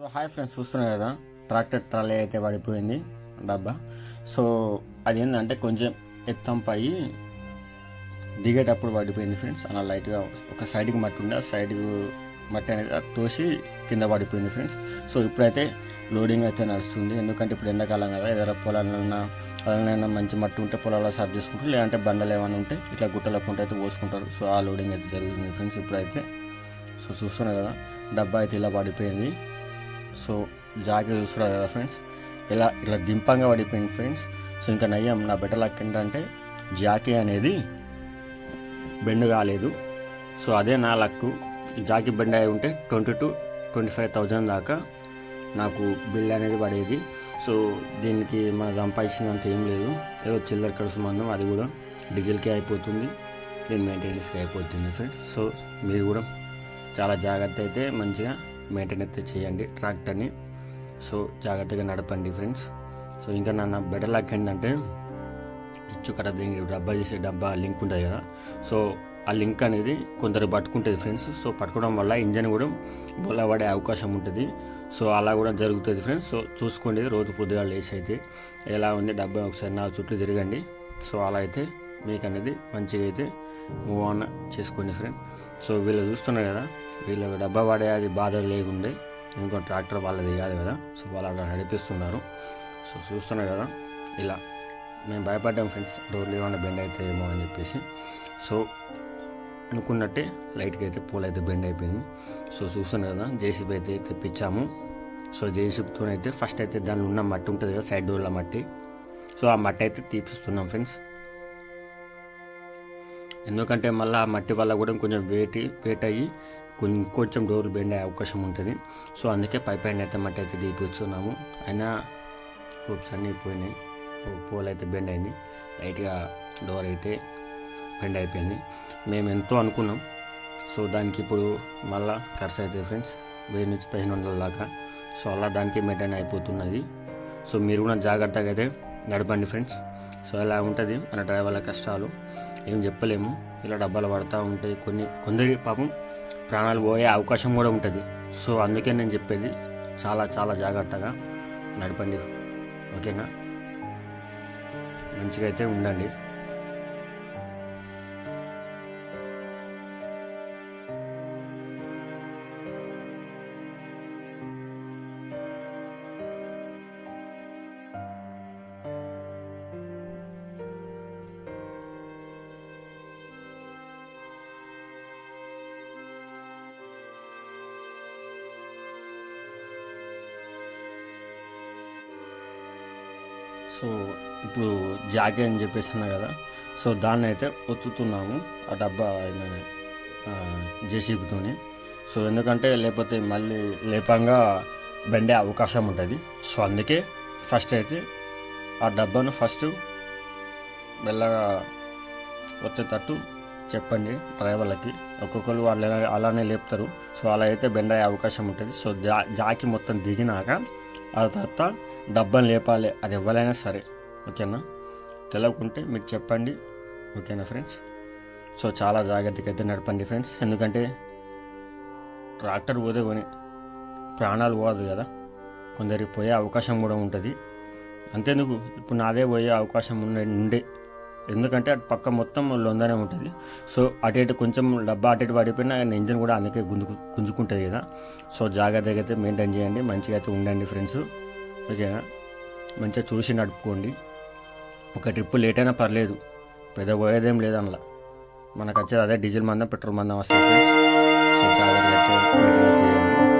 So hi friends చూస్తున్నారు కదా? Tractor trolley అయితే పడిపోయింది. డబ్బా. సో అది ఏంటంటే కొంచెం ఎత్తంపై దిగేటప్పుడు పడిపోయింది ఫ్రెండ్స్ అలా లైట్గా ఒక సైడ్కి మట్టి ఉండే ఆ సైడ్కు మట్టి అనేది తోసి కింద పడిపోయింది ఫ్రెండ్స్ సో ఇప్పుడైతే లోడింగ్ అయితే నడుస్తుంది. ఎందుకంటే ఇప్పుడు ఎండాకాలం కదా ఏదైనా పొలాలన్నా అలానైనా మంచి మట్టి ఉంటే పొలాల్లో సర్వ్ చేసుకుంటారు. లేదంటే బండలు ఏమైనా ఉంటే ఇట్లా గుట్టల పంట అయితే పోసుకుంటారు. సో ఆ లోడింగ్ అయితే జరుగుతుంది ఫ్రెండ్స్ ఇప్పుడైతే. సో చూస్తున్నారు కదా? డబ్బా అయితే ఇలా పడిపోయింది. సో జాగ్రత్త చూసుకురా కదా ఫ్రెండ్స్. ఇలా ఇలా దింపంగా పడిపోయింది ఫ్రెండ్స్. సో ఇంకా నయ్యం నా బెటర్ లక్ ఏంటంటే జాకీ అనేది బెండ్ కాలేదు. సో అదే నా లక్ జాకీ బెండ్ అయి ఉంటే twenty to twenty five thousand దాకా నాకు బిల్ అనేది పడేది. సో దీనికి మనం సంపాదించినంత ఏం లేదు. ఏదో చిల్లర ఖర్చు మందం అది కూడా డీజిల్కే అయిపోతుంది. దీని మెయింటెనెన్స్కి అయిపోతుంది ఫ్రెండ్స్. సో మీరు కూడా చాలా జాగ్రత్త అయితే మంచిగా మెయింటైన్ అయితే చేయండి ట్రాక్టర్ని. సో జాగ్రత్తగా నడపండి ఫ్రెండ్స్. సో ఇంకా నా బెటర్ లక్ ఏంటంటే ఇచ్చు కట్ట దీనికి డబ్బా చేసే డబ్బా లింక్ ఉంటుంది కదా. సో ఆ లింక్ అనేది కొందరు పట్టుకుంటుంది ఫ్రెండ్స్. సో పట్టుకోవడం వల్ల ఇంజన్ కూడా బొల్ల పడే అవకాశం ఉంటుంది. సో అలా కూడా జరుగుతుంది ఫ్రెండ్స్. సో చూసుకోండి రోజు పొద్దుగా లేచి అయితే ఎలా ఉంది డబ్బా ఒకసారి నాలుగు చుట్టూ తిరగండి. సో అలా అయితే మీకు అనేది మంచిగా అయితే మూవ్ ఆన్ చేసుకోండి ఫ్రెండ్ సో వీళ్ళు చూస్తున్నారు కదా వీళ్ళు డబ్బా పడే అది బాధ లేకుండే. ఇంకో ట్రాక్టర్ వాళ్ళది కాదు కదా. సో వాళ్ళు అక్కడ నడిపిస్తున్నారు. సో చూస్తున్నారు కదా ఇలా. మేము భయపడ్డాం ఫ్రెండ్స్ డోర్లు ఏమైనా బెండ్ అవుతాయేమో అని చెప్పేసి. సో అనుకున్నట్టే లైట్కి అయితే పూలైతే అయితే బెండ్ అయిపోయింది. సో చూస్తున్నారు కదా జేసీబీ అయితే తెప్పించాము. సో జేసీబీతోనైతే ఫస్ట్ అయితే దానిలో ఉన్న మట్టి ఉంటుంది కదా సైడ్ డోర్ల మట్టి. సో ఆ మట్టి అయితే తీపిస్తున్నాం ఫ్రెండ్స్ ఎందుకంటే మళ్ళీ ఆ మట్టి వల్ల కూడా కొంచెం వేటి వేట్ అయ్యి కొంచెం కొంచెం డోర్లు బెండ్ అయ్యే అవకాశం ఉంటుంది. సో అందుకే పై పైన అయితే మట్టి అయితే తీపిస్తున్నాము. అయినా హోప్స్ అన్నీ పోయినాయి. పోల్ అయితే బెండ్ అయింది. లైట్గా డోర్ అయితే బెండ్ అయిపోయింది. మేము ఎంతో అనుకున్నాం. సో దానికి ఇప్పుడు మళ్ళా ఖర్చు అవుతుంది ఫ్రెండ్స్. వెయ్యి నుంచి పదిహేను వందల దాకా. సో అలా దానికి మెయింటైన్ అయిపోతున్నది. సో మీరు కూడా జాగ్రత్తగా అయితే నడపండి ఫ్రెండ్స్. సో అలా ఉంటుంది మన డ్రైవర్ల కష్టాలు. ఏం చెప్పలేము. ఇలా డబ్బాలు పడతా ఉంటాయి. కొన్ని కొందరి పాపం ప్రాణాలు పోయే అవకాశం కూడా ఉంటుంది. సో అందుకే నేను చెప్పేది చాలా చాలా జాగ్రత్తగా నడపండి. ఓకేనా? మంచిగా అయితే ఉండండి. సో ఇప్పుడు జాకెట్ అని చెప్పేసి అన్నా కదా సో దాన్ని అయితే ఒత్తుతున్నాము ఆ డబ్బా జేసీబీతోని. సో ఎందుకంటే లేకపోతే మళ్ళీ లేపంగా బెండే అవకాశం ఉంటుంది. సో అందుకే ఫస్ట్ అయితే ఆ డబ్బాను ఫస్ట్ మెల్లగా ఒత్తేటట్టు చెప్పండి డ్రైవర్లకి. ఒక్కొక్కరు వాళ్ళు అలానే లేపుతారు. సో అలా అయితే బెండ్ అయ్యే అవకాశం ఉంటుంది. సో జా జాకి మొత్తం దిగినాక ఆ తర్వాత డబ్బని లేపాలి అది ఇవ్వాలైనా సరే ఓకేనా? తెలవకుంటే మీరు చెప్పండి ఓకేనా ఫ్రెండ్స్? సో చాలా జాగ్రత్తగా అయితే నడపండి ఫ్రెండ్స్ ఎందుకంటే ట్రాక్టర్ పోతే కొని ప్రాణాలు పోదు కదా కొందరికి పోయే అవకాశం కూడా ఉంటుంది. అంతేందుకు ఇప్పుడు నాదే పోయే అవకాశం ఉండే ఉండే. ఎందుకంటే అటు పక్క మొత్తం లొందనే ఉంటుంది. సో అటు ఇటు కొంచెం డబ్బా అటు ఇటు పడిపోయినా ఇంజన్ కూడా అందుకే గుంజుకు గుంజుకుంటుంది కదా. సో జాగ్రత్తగా అయితే మెయింటైన్ చేయండి మంచిగా అయితే ఉండండి ఫ్రెండ్స్. ఓకేనా మంచిగా చూసి నడుపుకోండి. ఒక ట్రిప్ లేట్ అయినా పర్లేదు. పెద్ద పోయేదేం లేదు అందులో మనకు వచ్చేది అదే డీజిల్ మందం పెట్రోల్ మందం వస్తుంది. సో జాగ్రత్తగా